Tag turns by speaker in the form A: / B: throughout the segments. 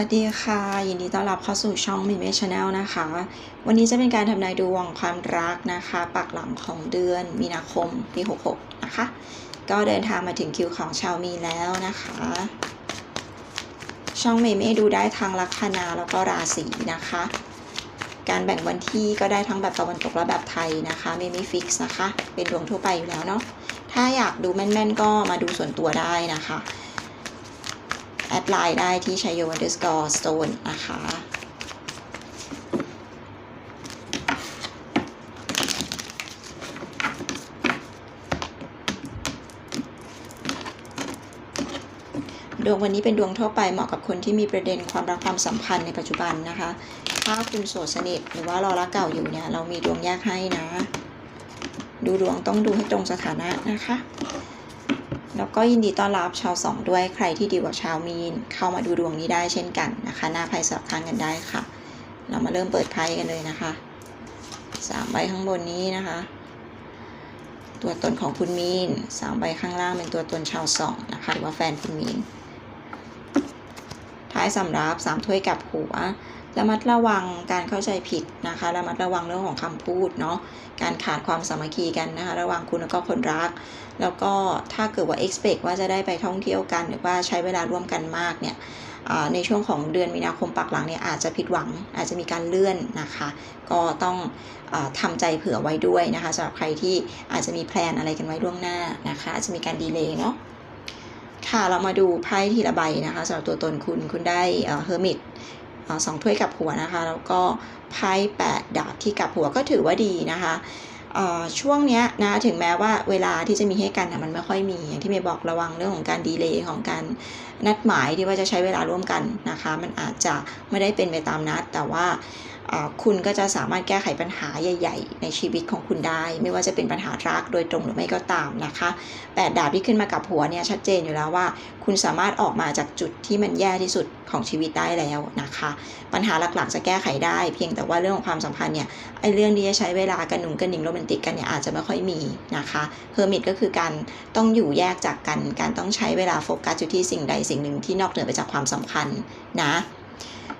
A: วัสดีค่ะ ยินดีต้อนรับเข้าสู่ช่องมิเมชแนลนะคะ วันนี้จะเป็นการทำนายดวงความรักนะคะ ปักหลังของเดือนมีนาคมปี 66 นะคะ ก็เดินทางมาถึงคิวของชาวมีแล้วนะคะ ช่องเมเมดูได้ทางลัคนาแล้วก็ราศีนะคะ การแบ่งวันที่ก็ได้ทั้งแบบตะวันตกและแบบไทยนะคะเมไม่ฟิกซ์นะคะ เป็นดวงทั่วไปอยู่แล้วเนาะถ้าอยากดูแม่นๆ ก็มาดูส่วนตัวได้นะคะ อดไลน์ได้ที่ชัยโย underscore stone นะคะดวงวันนี้เป็นดวงทั่วไปเหมาะกับคนที่มีประเด็นความรักความสัมพันธ์ในปัจจุบันนะคะ ถ้าคุณโสดสนิทหรือว่ารอรักเก่าอยู่เนี่ย เรามีดวงแยกให้นะ ดูดวงต้องดูให้ตรงสถานะนะคะ แล้วก็ยินดีต้อนรับชาวสองด้วยใครที่ดีกว่าชาวมีน เข้ามาดูดวงนี้ได้เช่นกันนะคะ หน้าไพ่สลับข้างกันได้ค่ะ เรามาเริ่มเปิดไพ่กันเลยนะคะสามใบข้างบนนี้นะคะ ตัวตนของคุณมีนสามใบข้างล่างเป็นตัวตนชาวสองนะคะหรือว่าแฟนคุณมีนท้ายสำรับสามถ้วยกับหัว ระมัดระวังการเข้าใจผิดนะคะ ระมัดระวังเรื่องของคำพูดเนาะ การขาดความสามัคคีกันนะคะ ระหว่างคุณแล้วก็คนรัก แล้วก็ถ้าเกิดว่า expect ว่าจะได้ไปท่องเที่ยวกัน หรือว่าใช้เวลาร่วมกันมากเนี่ยในช่วงของเดือนมีนาคมปักหลังเนี่ยอาจจะผิดหวังอาจจะมีการเลื่อนนะคะ ก็ต้องอาทำใจเผื่อไว้ด้วยนะคะสำหรับใครที่อาจจะมีแพลนอะไรกันไว้ล่วงหน้านะคะอาจจะมีการดีเลย์เนาะค่ะเรามาดูไพ่ทีละใบนะคะสำหรับตัวตนคุณคุณได้เฮอร์มิต สองถ้วยกับหัวนะคะ แล้วก็ไพ่แปดดาบที่กับหัวก็ถือว่าดีนะคะช่วงเนี้ยนะถึงแม้ว่าเวลาที่จะมีให้กันนะมันไม่ค่อยมีอย่างที่เมย์บอกระวังเรื่องของการดีเลย์ของการนัดหมายที่ว่าจะใช้เวลาร่วมกันนะคะ มันอาจจะไม่ได้เป็นไปตามนัดแต่ว่า คุณก็จะสามารถแก้ไขปัญหาใหญ่ ๆ ในชีวิตของคุณได้ ไม่ว่าจะเป็นปัญหารักโดยตรงหรือไม่ก็ตามนะคะแปดดาบที่ขึ้นมากับหัวเนี่ยชัดเจนอยู่แล้วว่า คุณสามารถออกมาจากจุดที่มันแย่ที่สุดของชีวิตได้แล้วนะคะ ปัญหาหลักๆ จะแก้ไขได้ เพียงแต่ว่าเรื่องของความสัมพันธ์เนี่ยไอ้เรื่องที่จะใช้เวลากันหนุ่มกันหนิงโรแมนติกกันเนี่ยอาจจะไม่ค่อยมีนะคะเฮอร์มิตก็คือการต้องอยู่แยกจากกัน การต้องใช้เวลาโฟกัสอยู่ที่สิ่งใดสิ่งหนึ่งที่นอกเหนือไปจากความสัมพันธ์นะ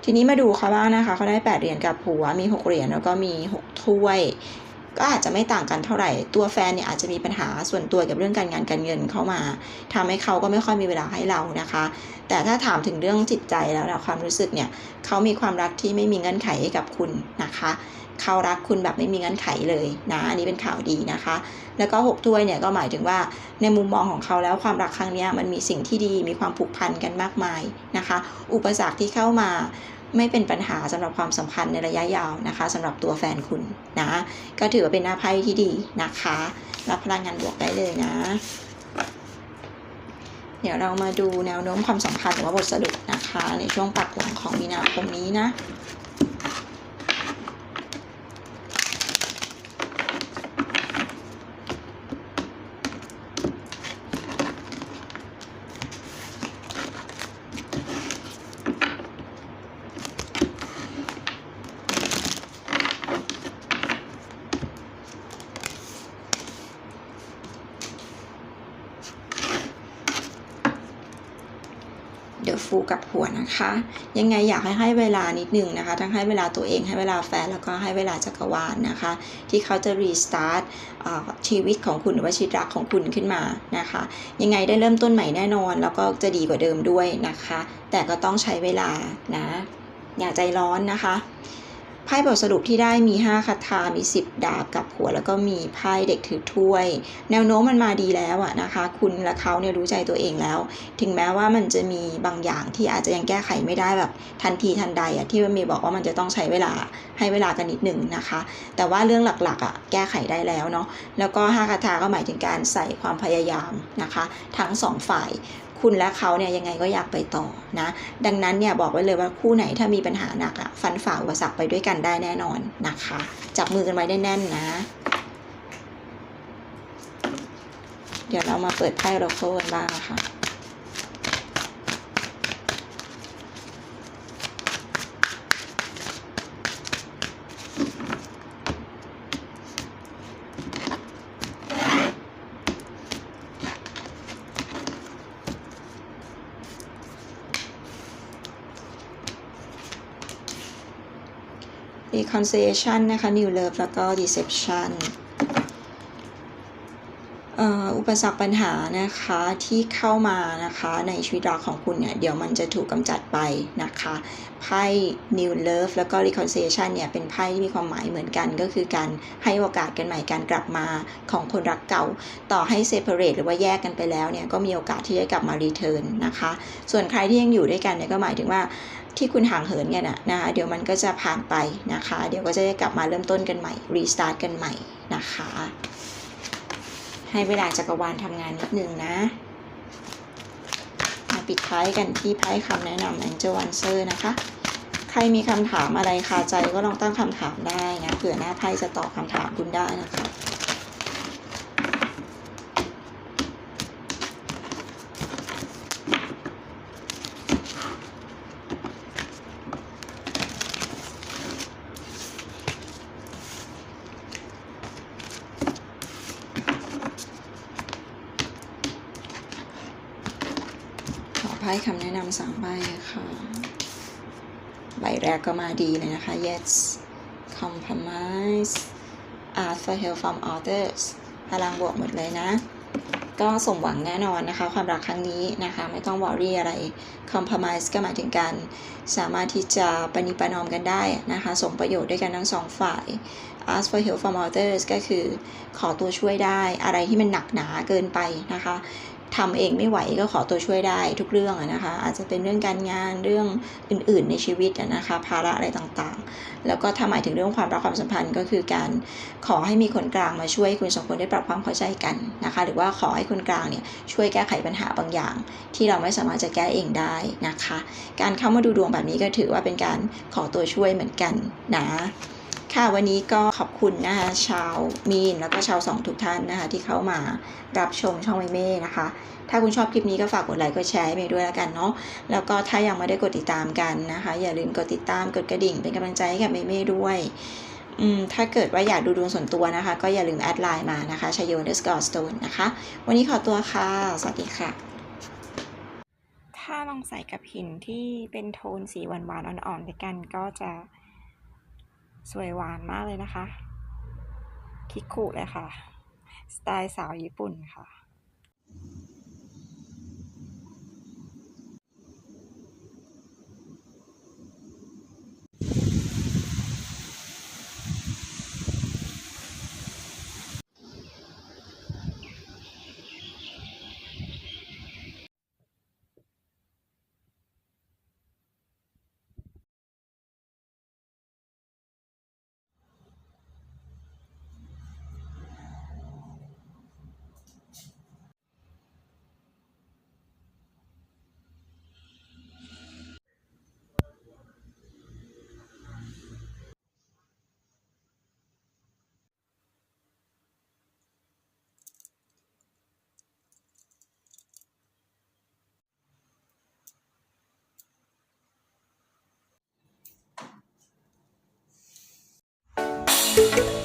A: ทีนี้มาดูเขาบ้างนะคะเขาได้ 8 เหรียญกับหัวมี 6 เหรียญแล้วก็มี 6 ถ้วย ก็อาจจะไม่ต่างกันเท่าไหร่ ตัวแฟนเนี่ยอาจจะมีปัญหาส่วนตัวกับเรื่องการงานการเงินเข้ามาทำให้เขาก็ไม่ค่อยมีเวลาให้เรานะคะ แต่ถ้าถามถึงเรื่องจิตใจแล้วนะความรู้สึกเนี่ยเขามีความรักที่ไม่มีเงื่อนไขให้กับคุณนะคะเขารักคุณแบบไม่มีเงื่อนไขเลยนะอันนี้เป็นข่าวดีนะคะ แล้วก็6ถ้วยเนี่ยก็หมายถึงว่าในมุมมองของเขาแล้วความรักครั้งนี้มันมีสิ่งที่ดีมีความผูกพันกันมากมายนะคะ อุปสรรคที่เข้ามา ไม่เป็นปัญหาสำหรับความสัมพันธ์ในระยะยาวนะคะสำหรับตัวแฟนคุณนะ ก็ถือว่าเป็นหน้าไพ่ที่ดีนะคะ รับพลังงานบวกได้เลยนะ เดี๋ยวเรามาดูแนวโน้มความสัมพันธ์หรือว่าบทสรุปนะคะ ในช่วงปักหลังของมีนาคมนี้นะ ฟูกับหัวนะคะ ยังไงอยากให้ให้เวลานิดนึงนะคะ ทั้งให้เวลาตัวเองให้เวลาแฟนแล้วก็ให้เวลาจักรวาลนะคะ ที่เขาจะรีสตาร์ทชีวิตของคุณหรือว่าชีวิตรักของคุณขึ้นมานะคะ ยังไงได้เริ่มต้นใหม่แน่นอน แล้วก็จะดีกว่าเดิมด้วยนะคะ แต่ก็ต้องใช้เวลานะอย่าใจร้อนนะคะ ไพ่บทสรุปที่ได้มี 5คาถา มี 10 ดาบกับหัว แล้วก็มีไพ่เด็กถือถ้วย แนวโน้มมันมาดีแล้วอะนะคะ คุณและเขาเนี่ยรู้ใจตัวเองแล้ว ถึงแม้ว่ามันจะมีบางอย่างที่อาจจะยังแก้ไขไม่ได้แบบทันทีทันใดอะที่มีบอกว่ามันจะต้องใช้เวลาให้เวลากันนิดหนึ่งนะคะ แต่ว่าเรื่องหลักๆอะแก้ไขได้แล้วเนาะ แล้วก็5คาถาก็หมายถึงการใส่ความพยายามนะคะ ทั้งสองฝ่าย คุณและเขาเนี่ยยังไงก็อยากไปต่อนะ ดังนั้นเนี่ยบอกไว้เลยว่าคู่ไหนถ้ามีปัญหาหนักอะฟันฝ่าอุปสรรคไปด้วยกันได้แน่นอนนะคะ จับมือกันไว้ได้แน่นนะ เดี๋ยวเรามาเปิดไพ่โรโคกันบ้างนะคะ reconciliation นะคะ new love แล้วก็ deception อุปสรรคปัญหานะคะที่เข้ามานะคะในชีวิตรักของคุณเนี่ย เดี๋ยวมันจะถูกกำจัดไปนะคะไพ่ new love แล้วก็ reconciliation เนี่ย เป็นไพ่ที่มีความหมายเหมือนกันก็คือการให้โอกาสกันใหม่การกลับมาของคนรักเก่า ต่อให้ separate หรือว่าแยกกันไปแล้วเนี่ย ก็มีโอกาสที่จะกลับมา return นะคะ ส่วนใครที่ยังอยู่ด้วยกันเนี่ย ก็หมายถึงว่า ที่คุณห่างเหินกันอะนะคะเดี๋ยวมันก็จะผ่านไปนะคะ เดี๋ยวก็จะได้กลับมาเริ่มต้นกันใหม่ restart กันใหม่นะคะ ให้เวลาจักรวาลทำงานนิดนึงนะมาปิดท้ายกันที่ไพ่คำแนะนำ Angel Answer นะคะ ใครมีคำถามอะไรคาใจก็ลองตั้งคำถามได้นะเผื่อหน้าไพ่จะตอบคำถามคุณได้นะคะ พ่คำแนะนำสามใบค่ะ ใบแรกก็มาดีเลยนะคะ yes compromise ask for help from others พลังบวกหมดเลยนะ ก็สมหวังแน่นอนนะคะ ความรักครั้งนี้นะคะ ไม่ต้องวอรี่อะไร compromise ก็หมายถึงการสามารถที่จะปณิประนอมกันได้นะคะ สมประโยชน์ด้วยกันทั้งสองฝ่าย ask for help from others ก็คือขอตัวช่วยได้อะไรที่มันหนักหนาเกินไปนะคะ ทำเองไม่ไหวก็ขอตัวช่วยได้ทุกเรื่องนะคะ อาจจะเป็นเรื่องการงานเรื่องอื่น ๆ ในชีวิตนะคะ ภาระอะไรต่างๆ แล้วก็ถ้าหมายถึงเรื่องความรักความสัมพันธ์ก็คือการขอให้มีคนกลางมาช่วยคุณสองคนได้ปรับความเข้าใจกันนะคะ หรือว่าขอให้คนกลางเนี่ยช่วยแก้ไขปัญหาบางอย่าง ที่เราไม่สามารถจะแก้เองได้นะคะ การเข้ามาดูดวงแบบนี้ก็ถือว่าเป็นการขอตัวช่วยเหมือนกันนะ ค่ะวันนี้ก็ขอบคุณนะคะชาวมีนแล้วก็ชาวสองทุกท่านนะคะที่เข้ามารับชมช่องเมเม่นะคะ ถ้าคุณชอบคลิปนี้ก็ฝากกดไลค์กดแชร์ให้เมย์ด้วยแล้วกันเนาะแล้วก็ถ้ายังไม่ได้กดติดตามกันนะคะ อย่าลืมกดติดตามกดกระดิ่งเป็นกำลังใจให้กับเมเม่ด้วยอืมถ้าเกิดว่าอยากดูดวงส่วนตัวนะคะ ก็อย่าลืมแอดไลน์มานะคะชยโยนสกอร์สโตนนะคะ วันนี้ขอตัวค่ะ สวัสดีค่ะ ถ้าลองใส่กับหินที่เป็นโทนสีหวานๆอ่อนๆด้วยกันก็จะ สวยหวานมากเลยนะคะ คิกคุเลยค่ะ สไตล์สาวญี่ปุ่นค่ะ Thank you.